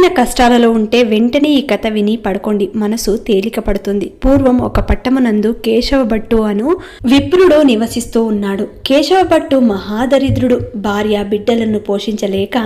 తీవ్రమైన కష్టాలలో ఉంటే వెంటనే ఈ కథ విని పడుకోండి. మనసు తేలిక పడుతుంది పూర్వం ఒక పట్టమనందు కేశవ భట్టు అను విప్రుడు నివసిస్తూ ఉన్నాడు. కేశవ భట్టు మహాదరిద్రుడు. భార్య బిడ్డలను పోషించలేక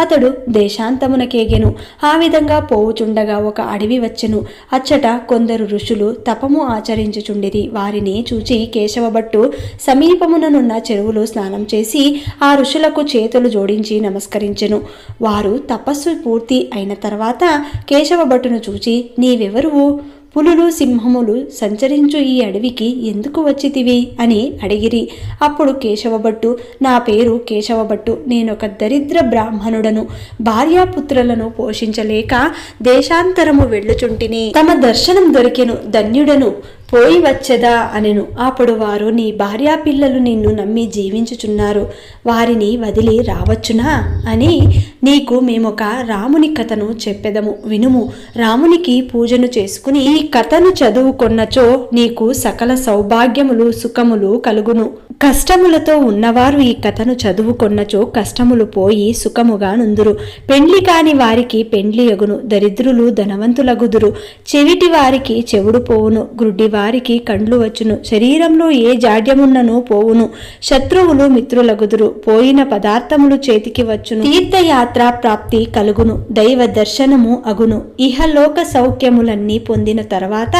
అతడు దేశాంతమునకేగెను. ఆ విధంగా పోవుచుండగా ఒక అడవి వచ్చెను. అచ్చట కొందరు ఋషులు తపము ఆచరించుచుండిరి. వారిని చూచి కేశవ భట్టు సమీపముననున్న చెరువులో స్నానం చేసి ఆ ఋషులకు చేతులు జోడించి నమస్కరించెను. వారు తపస్సు పూర్తి అయిన తర్వాత కేశవ భటును చూచి నీవెవరువు? పులులు సింహములు సంచరించు ఈ అడవికి ఎందుకు వచ్చితివి? అని అడిగిరి. అప్పుడు కేశవభట్టు నా పేరు కేశవభట్టు నేనొక దరిద్ర బ్రాహ్మణుడను. భార్యాపుత్రులను పోషించలేక దేశాంతరము వెళ్ళుచుంటిని. తమ దర్శనం దొరికెను ధన్యుడను. పోయి వచ్చెదా అనెను. అప్పుడు వారు నీ భార్యా పిల్లలు నిన్ను నమ్మి జీవించుచున్నారు. వారిని వదిలి రావచ్చునా అని నీకు మేమొక రాముని కథను చెప్పెదము. వినుము. రామునికి పూజను చేసుకుని ఈ కథను చదువుకొన్నచో నీకు సకల సౌభాగ్యములు సుఖములు కలుగును. కష్టములతో ఉన్నవారు ఈ కథను చదువుకొన్నచో కష్టములు పోయి సుఖముగా నుందురు. పెండ్లి కాని వారికి పెండ్లి ఎగును. దరిద్రులు ధనవంతులగుదురు. చెవిటి వారికి చెవుడు పోవును. గ్రుడ్డి వారికి కండ్లు వచ్చును. శరీరంలో ఏ జాడ్యమున్నను పోవును. శత్రువులు మిత్రులగుదురు. పోయిన పదార్థములు చేతికి వచ్చును. తీర్థయాత్ర ప్రాప్తి కలుగును. దైవ దర్శనము అగును. ఇహలోక సౌఖ్యములన్నీ పొందిన తర్వాత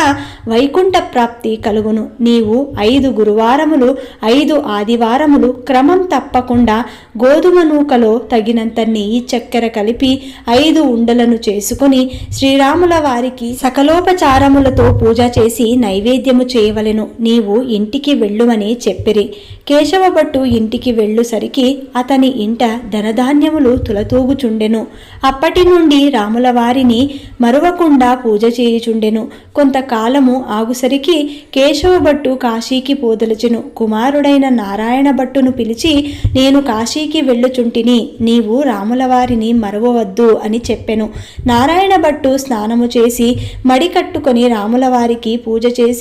వైకుంఠ ప్రాప్తి కలుగును. నీవు ఐదు గురువారములు ఐదు ఆదివారములు క్రమం తప్పకుండా గోధుమ నూకలో తగినంత నెయ్యి చక్కెర కలిపి ఐదు ఉండలను చేసుకుని శ్రీరాముల వారికి సకలోపచారములతో పూజ చేసి నైవేద్యము చేయవలెను. నీవు ఇంటికి వెళ్ళుమని చెప్పిరి. కేశవభట్టు ఇంటికి వెళ్ళుసరికి అతని ఇంట ధనధాన్యములు తులతూగుచుండెను. అప్పటి నుండి రాముల వారిని మరువకుండా పూజ చేయుచుండెను. కొంతకాలము ఆగుసరికి కేశవభట్టు కాశీకి పోదలచెను. కుమారుడైన నారాయణ భట్టును పిలిచి నేను కాశీకి వెళ్ళుచుంటిని. నీవు రాముల వారిని మరవవద్దు అని చెప్పెను. నారాయణ భట్టు స్నానము చేసి మడి కట్టుకొని రాముల వారికి పూజ చేసి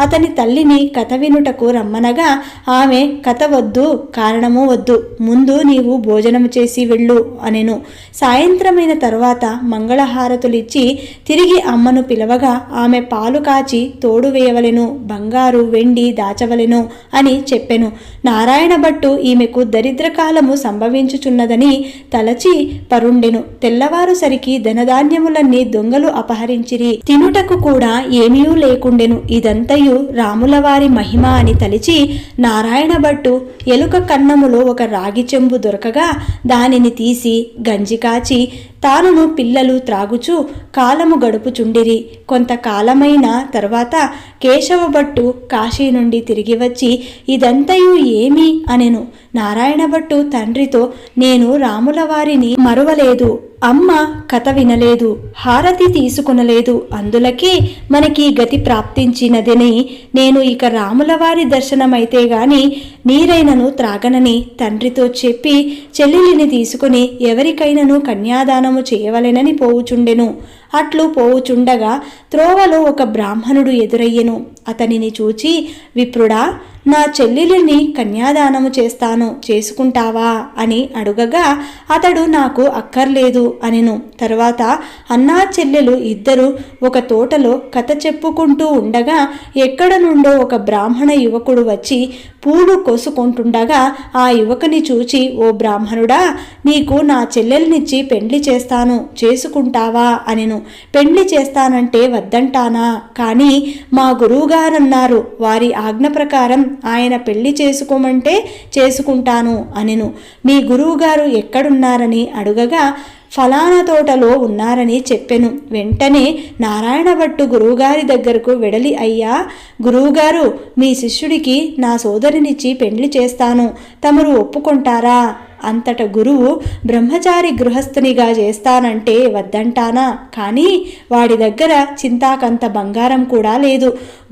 అతని తల్లిని కథ వినుటకు రమ్మనగా ఆమె కథ వద్దు కారణము వద్దు. ముందు నీవు భోజనం చేసి వెళ్ళు అనెను. సాయంత్రమైన తరువాత మంగళహారతులిచ్చి తిరిగి అమ్మను పిలవగా ఆమె పాలు కాచి తోడు వేయవలెను బంగారు వెండి దాచవలెను అని చెప్పెను. నారాయణ భట్టు ఈమెకు దరిద్రకాలము సంభవించుచున్నదని తలచి పరుండెను. తెల్లవారుసరికి ధనధాన్యములన్నీ దొంగలు అపహరించిరి. తినుటకు కూడా ఏమీ లేకుండెను. ఇదంతయు రాములవారి మహిమ అని తలిచి నారాయణ భట్టు ఎలుక కన్నములో ఒక రాగి చెంబు దొరకగా దానిని తీసి గంజి కాచి తానును పిల్లలు త్రాగుచు కాలము గడుపుచుండిరి. కొంతకాలమైన తర్వాత కేశవ భట్టు కాశీ నుండి తిరిగి వచ్చి ఇదంతయు ఏమి? అనెను. నారాయణ భట్టు తండ్రితో నేను రాముల వారిని మరువలేదు. అమ్మ కథ వినలేదు. హారతి తీసుకునలేదు. అందులకే మనకి గతి ప్రాప్తించినదని నేను ఇక రాముల వారి దర్శనమైతే గాని నీరైనను త్రాగనని తండ్రితో చెప్పి చెల్లెలిని తీసుకుని ఎవరికైనను కన్యాదానము చేయవలెనని పోవుచుండెను. అట్లు పోవుచుండగా త్రోవలో ఒక బ్రాహ్మణుడు ఎదురయ్యెను. అతనిని చూచి విప్రుడా నా చెల్లెలిని కన్యాదానము చేస్తాను చేసుకుంటావా? అని అడుగగా అతడు నాకు అక్కర్లేదు అనెను. తర్వాత అన్నా చెల్లెలు ఇద్దరు ఒక తోటలో కథ చెప్పుకుంటూ ఉండగా ఎక్కడ నుండో ఒక బ్రాహ్మణ యువకుడు వచ్చి పూలు కోసుకుంటుండగా ఆ యువకుని చూచి ఓ బ్రాహ్మణుడా నీకు నా చెల్లెల్నిచ్చి పెండ్లి చేస్తాను చేసుకుంటావా? అనిను. పెండ్లి చేస్తానంటే వద్దంటానా? కానీ మా గురువుగారన్నారు వారి ఆజ్ఞ ప్రకారం ఆయన పెళ్ళి చేసుకోమంటే చేసుకుంటాను అనిను. మీ గురువుగారు ఎక్కడున్నారని అడుగగా ఫలానా తోటలో ఉన్నారని చెప్పెను. వెంటనే నారాయణ భట్టు గురువుగారి దగ్గరకు వెడలి అయ్యా గురువుగారు మీ శిష్యుడికి నా సోదరినిచ్చి పెండ్లి చేస్తాను. తమరు ఒప్పుకుంటారా? అంతట గురువు బ్రహ్మచారి గృహస్థునిగా చేస్తానంటే వద్దంటానా? కానీ వాడి దగ్గర చింతాకంత బంగారం కూడా లేదు.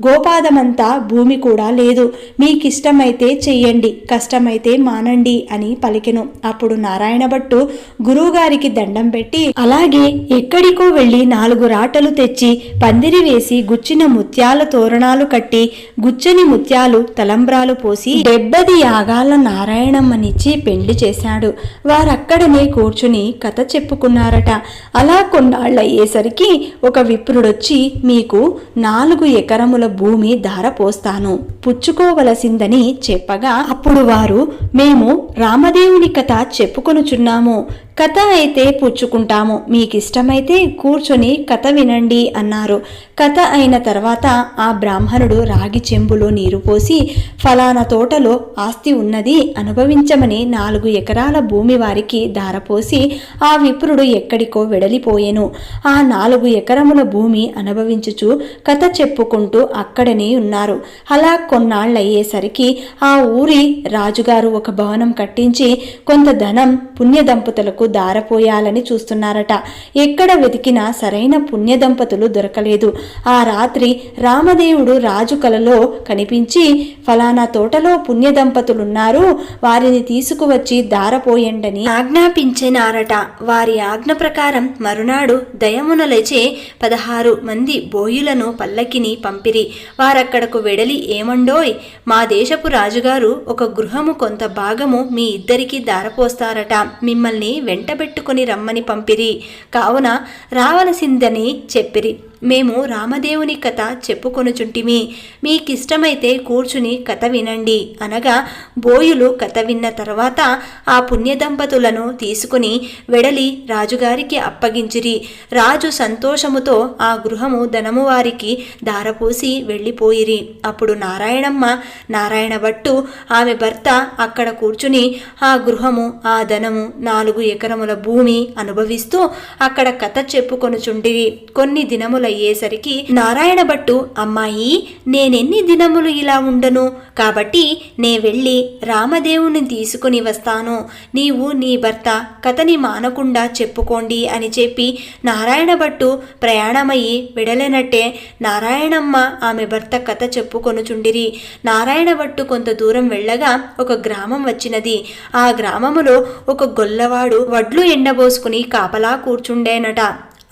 గోపాదమంతా భూమి కూడా లేదు. మీకిష్టమైతే చెయ్యండి కష్టమైతే మానండి అని పలికెను. అప్పుడు నారాయణ భట్టు గురువుగారికి దండం పెట్టి అలాగే ఎక్కడికో వెళ్ళి నాలుగు రాటలు తెచ్చి పందిరి వేసి గుచ్చిన ముత్యాల తోరణాలు కట్టి గుచ్చని ముత్యాలు తలంబ్రాలు పోసి డెబ్బది యాగాల నారాయణమ్మనిచ్చి పెళ్ళి చేసి చేశాడు. వారక్కడనే కూర్చుని కథ చెప్పుకున్నారట. అలా కొన్నాళ్ళయ్యేసరికి ఒక విప్రుడొచ్చి మీకు నాలుగు ఎకరముల భూమి ధారపోస్తాను. పుచ్చుకోవలసిందని చెప్పగా అప్పుడు వారు మేము రామదేవుని కథ చెప్పుకొనుచున్నాము. కథ అయితే పుచ్చుకుంటాము. మీకిష్టమైతే కూర్చొని కథ వినండి అన్నారు. కథ అయిన తర్వాత ఆ బ్రాహ్మణుడు రాగి చెంబులో నీరు పోసి ఫలానా తోటలో ఆస్తి ఉన్నది అనుభవించమని నాలుగు ఎకరాల భూమి వారికి దారపోసి ఆ విప్రుడు ఎక్కడికో వెడలిపోయెను. ఆ నాలుగు ఎకరముల భూమి అనుభవించుచు కథ చెప్పుకుంటూ అక్కడనే ఉన్నారు. అలా కొన్నాళ్ళయ్యేసరికి ఆ ఊరి రాజుగారు ఒక భవనం కట్టించి కొంత ధనం పుణ్య దంపతులకు దారపోయాలని చూస్తున్నారట. ఎక్కడ వెతికినా సరైన పుణ్య దంపతులు దొరకలేదు. ఆ రాత్రి రామదేవుడు రాజు కలలో కనిపించి ఫలానా తోటలో పుణ్య దంపతులున్నారు వారిని తీసుకువచ్చి దారపోయండని ఆజ్ఞాపించినారట. వారి ఆజ్ఞ ప్రకారం మరునాడు దయమున లేచే పదహారు మంది బోయులను పల్లకిని పంపిరి. వారక్కడకు వెడలి ఏమండోయ్? మా దేశపు రాజుగారు ఒక గృహము కొంత భాగము మీ ఇద్దరికీ దారపోస్తారట. మిమ్మల్ని వెంటబెట్టుకుని రమ్మని పంపిరి. కావున రావలసిందని చెప్పిరి. మేము రామదేవుని కథ చెప్పుకొనుచుంటిమి. మీకిష్టమైతే కూర్చుని కథ వినండి. అనగా బోయులు కథ విన్న తర్వాత ఆ పుణ్య దంపతులను తీసుకుని వెడలి రాజుగారికి అప్పగించిరి. రాజు సంతోషముతో ఆ గృహము ధనము వారికి దారపోసి వెళ్ళిపోయిరి. అప్పుడు నారాయణమ్మ నారాయణ భట్టు ఆమె భర్త అక్కడ కూర్చుని ఆ గృహము ఆ ధనము నాలుగు ఎకరముల భూమి అనుభవిస్తూ అక్కడ కథ చెప్పుకొనుచుండిరి కొన్ని అయ్యేసరికి నారాయణ భట్టు అమ్మాయి నేనెన్ని దినములు ఇలా ఉండను? కాబట్టి నే వెళ్ళి రామదేవుని తీసుకుని వస్తాను. నీవు నీ భర్త కథని మానకుండా చెప్పుకోండి అని చెప్పి నారాయణ భట్టు ప్రయాణమయ్యి విడలేనట్టే నారాయణమ్మ ఆమె భర్త కథ చెప్పుకొనుచుండిరి. నారాయణ భట్టు కొంత దూరం వెళ్ళగా ఒక గ్రామం వచ్చినది. ఆ గ్రామములో ఒక గొల్లవాడు వడ్లు ఎండబోసుకుని కాపలా కూర్చుండేనట.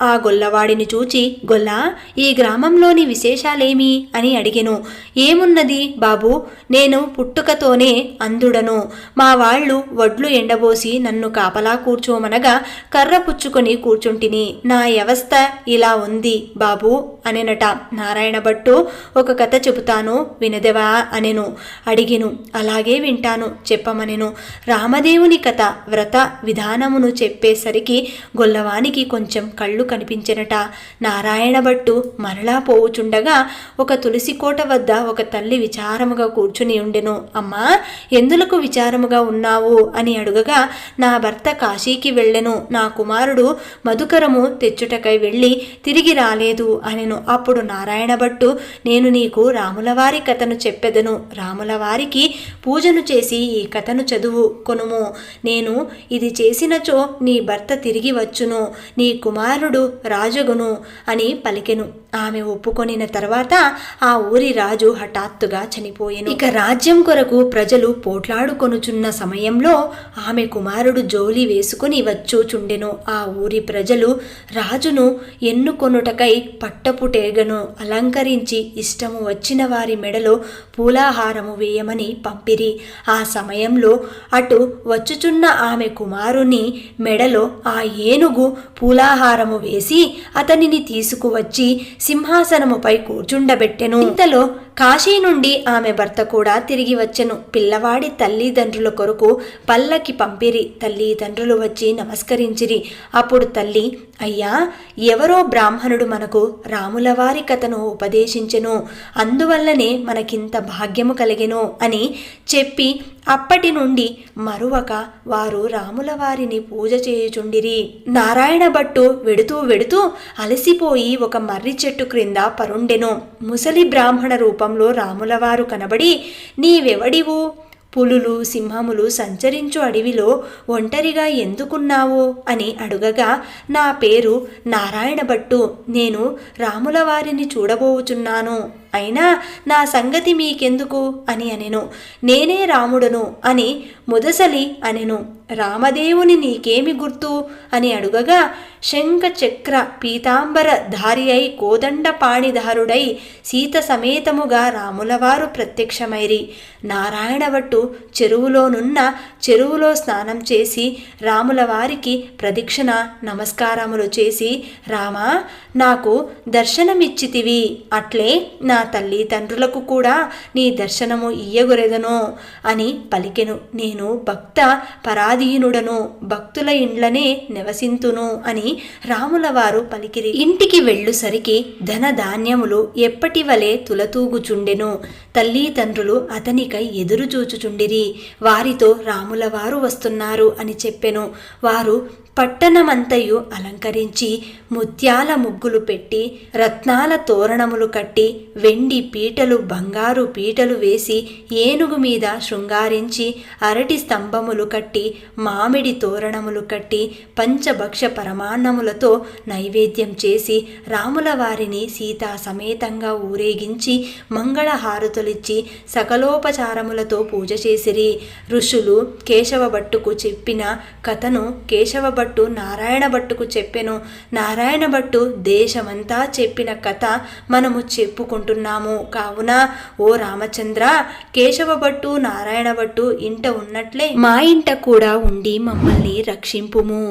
ఆ గొల్లవాడిని చూచి గొల్ల ఈ గ్రామంలోని విశేషాలేమి? అని అడిగెను. ఏమున్నది బాబు? నేను పుట్టుకతోనే అందుడను. మా వాళ్ళు వడ్లు ఎండబోసి నన్ను కాపలా కూర్చోమనగా కర్ర పుచ్చుకొని కూర్చుంటిని. నా వ్యవస్థ ఇలా ఉంది బాబు అనెనట. నారాయణ భట్టు ఒక కథ చెబుతాను వినదెవా అనెను. అడిగెను. అలాగే వింటాను చెప్పమనెను. రామదేవుని కథ వ్రత విధానమును చెప్పేసరికి గొల్లవానికి కొంచెం కళ్ళు కనిపించెనట. నారాయణ భట్టు మరలా పోవుచుండగా ఒక తులసి కోట వద్ద ఒక తల్లి విచారముగా కూర్చుని ఉండెను. అమ్మా ఎందులకు విచారముగా ఉన్నావు? అని అడుగగా నా భర్త కాశీకి వెళ్ళెను. నా కుమారుడు మధుకరము తెచ్చుటకై వెళ్ళి తిరిగి రాలేదు అనెను. అప్పుడు నారాయణ భట్టు నేను నీకు రాములవారి కథను చెప్పెదను. రాములవారికి పూజను చేసి ఈ కథను చదువు కొనుము. నేను ఇది చేసినచో నీ భర్త తిరిగి వచ్చును. నీ కుమారుడు రాజగును అని పలికెను. ఆమె ఒప్పుకొనిన తర్వాత ఆ ఊరి రాజు హఠాత్తుగా చనిపోయాను. ఇక రాజ్యం కొరకు ప్రజలు పోట్లాడుకొనుచున్న సమయంలో ఆమె కుమారుడు జోలి వేసుకుని వచ్చూచుండెను. ఆ ఊరి ప్రజలు రాజును ఎన్నుకొనుటకై పట్టపుటేగను అలంకరించి ఇష్టము వచ్చిన వారి మెడలో పూలాహారము వేయమని పంపిరి. ఆ సమయంలో అటు వచ్చుచున్న ఆమె కుమారుని మెడలో ఆ ఏనుగు పూలాహారము వేసి అతనిని తీసుకువచ్చి సింహాసనముపై కూర్చుండబెట్టెను. ఇంతలో కాశీ నుండి ఆమె భర్త కూడా తిరిగి వచ్చెను. పిల్లవాడి తల్లిదండ్రుల కొరకు పల్లకి పంపిరి. తల్లిదండ్రులు వచ్చి నమస్కరించిరి. అప్పుడు తల్లి అయ్యా ఎవరో బ్రాహ్మణుడు మనకు రాములవారి కథను ఉపదేశించెను. అందువల్లనే మనకింత భాగ్యము కలిగెను అని చెప్పి అప్పటి నుండి మరువక వారు రాముల వారిని పూజ చేయుచుండిరి. నారాయణ భట్టు వెడుతూ వెడుతూ అలసిపోయి ఒక మర్రి చెట్టు క్రింద పరుండెను. ముసలి బ్రాహ్మణ రూపం రూపంలో రాములవారు కనబడి నీవెవడివు? పులులు సింహములు సంచరించు అడవిలో ఒంటరిగా ఎందుకున్నావు? అని అడుగగా నా పేరు నారాయణ భట్టు నేను రాముల వారిని చూడబోచున్నాను. అయినా నా సంగతి మీకెందుకు? అని అనెను. నేనే రాముడను అని ముదసలి అనెను. రామదేవుని నీకేమి గుర్తు? అని అడుగగా శంఖచక్ర పీతాంబర ధారి అయి కోదండ పాణిధారుడై సీత సమేతముగా రాములవారు ప్రత్యక్షమైరి. నారాయణవట్టు చెరువులోనున్న చెరువులో స్నానం చేసి రాములవారికి ప్రదక్షిణ నమస్కారములు చేసి రామా నాకు దర్శనమిచ్చితివి. అట్లే నా తల్లి తండ్రులకు కూడా నీ దర్శనము ఇయ్యగొరెదను అని పలికెను. నేను భక్త పరాధీనుడను భక్తుల ఇండ్లనే నివసింతును అని రాముల వారు పలికిరి. ఇంటికి వెళ్ళుసరికి ధన ధాన్యములు ఎప్పటి వలె తులతూగుచుండెను. తల్లి తండ్రులు అతనికై ఎదురు చూచుచుండిరి వారితో రాముల వారు వస్తున్నారు అని చెప్పెను. వారు పట్టణమంతయు అలంకరించి ముత్యాల ముగ్గులు పెట్టి రత్నాల తోరణములు కట్టి వెండి పీటలు బంగారు పీటలు వేసి ఏనుగు మీద శృంగారించి అరటి స్తంభములు కట్టి మామిడి తోరణములు కట్టి పంచభక్ష పరమాన్నములతో నైవేద్యం చేసి రాముల వారిని సీతా సమేతంగా ఊరేగించి మంగళహారతులిచ్చి సకలోపచారములతో పూజ చేసిరి. ఋషులు కేశవభట్టుకు చెప్పిన కథను కేశవ భట్టు నారాయణ భట్టుకు చెప్పెను. నారాయణ భట్టు దేశమంతా చెప్పిన కథ మనము చెప్పుకుంటున్నాము. కావున ఓ రామచంద్ర కేశవ భట్టు నారాయణ భట్టు ఇంట ఉన్నట్లే మా ఇంట కూడా ఉండి మమ్మల్ని రక్షింపుము.